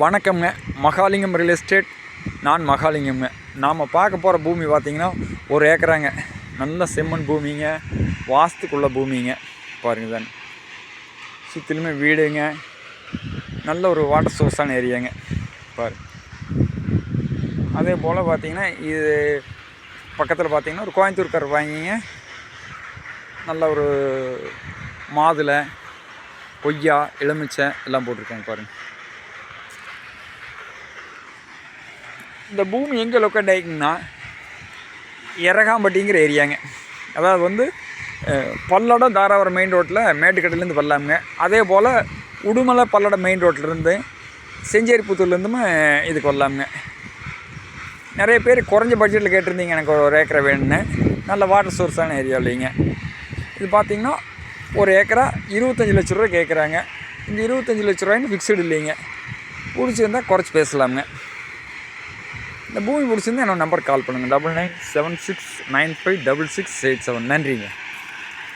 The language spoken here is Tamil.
வணக்கம்ங்க. மகாலிங்கம் ரியல் எஸ்டேட் நான் மகாலிங்கம்ங்க. நாம் பார்க்க போகிற பூமி பார்த்திங்கன்னா ஒரு ஏக்கராங்க. நல்ல செம்மண் பூமிங்க. வாஸ்துக்குள்ள பூமிங்க. பாருங்க தான் சுற்றிலுமே வீடுங்க. நல்ல ஒரு வாட்டர் சோர்ஸான ஏரியாங்க பாருங்க அதே போல் பார்த்திங்கன்னா இது பக்கத்தில் பார்த்தீங்கன்னா ஒரு கோயம்புத்தூர்கார் வாங்கிங்க. நல்ல ஒரு மாதுளை கொய்யா எலுமிச்சை எல்லாம் போட்டிருக்காங்க பாருங்கள் இந்த பூமி எங்கே லொக்கேட் ஆகிக்குன்னா எரகாம்பட்டிங்கிற ஏரியாங்க. அதாவது வந்து பல்லடம் தாராவரம் மெயின் ரோட்டில் மேட்டுக்கடையிலேருந்து வரலாமுங்க. அதே போல் உடுமலை பல்லடம் மெயின் ரோட்லேருந்து செஞ்சேரிப்புத்தூர்லேருந்துமே இதுக்கு வரலாமுங்க. நிறைய பேர் குறைஞ்ச பட்ஜெட்டில் கேட்டிருந்தீங்க எனக்கு ஒரு ஏக்கரை வேணும்னு. நல்ல வாட்டர் சோர்ஸான ஏரியா இல்லைங்க. இது பார்த்தீங்கன்னா ஒரு ஏக்கரா இருபத்தஞ்சி லட்ச ரூபா கேட்குறாங்க இந்த இருபத்தஞ்சி லட்ச ரூபாய்னு ஃபிக்ஸ்டு இல்லைங்க. பிடிச்சிருந்தா குறைச்சி பேசலாமுங்க. இந்த பூமி பிடிச்சிருந்தா என்னோட நம்பர் கால் பண்ணுங்கள் double nine seven six nine five double six eight seven நன்றிங்க.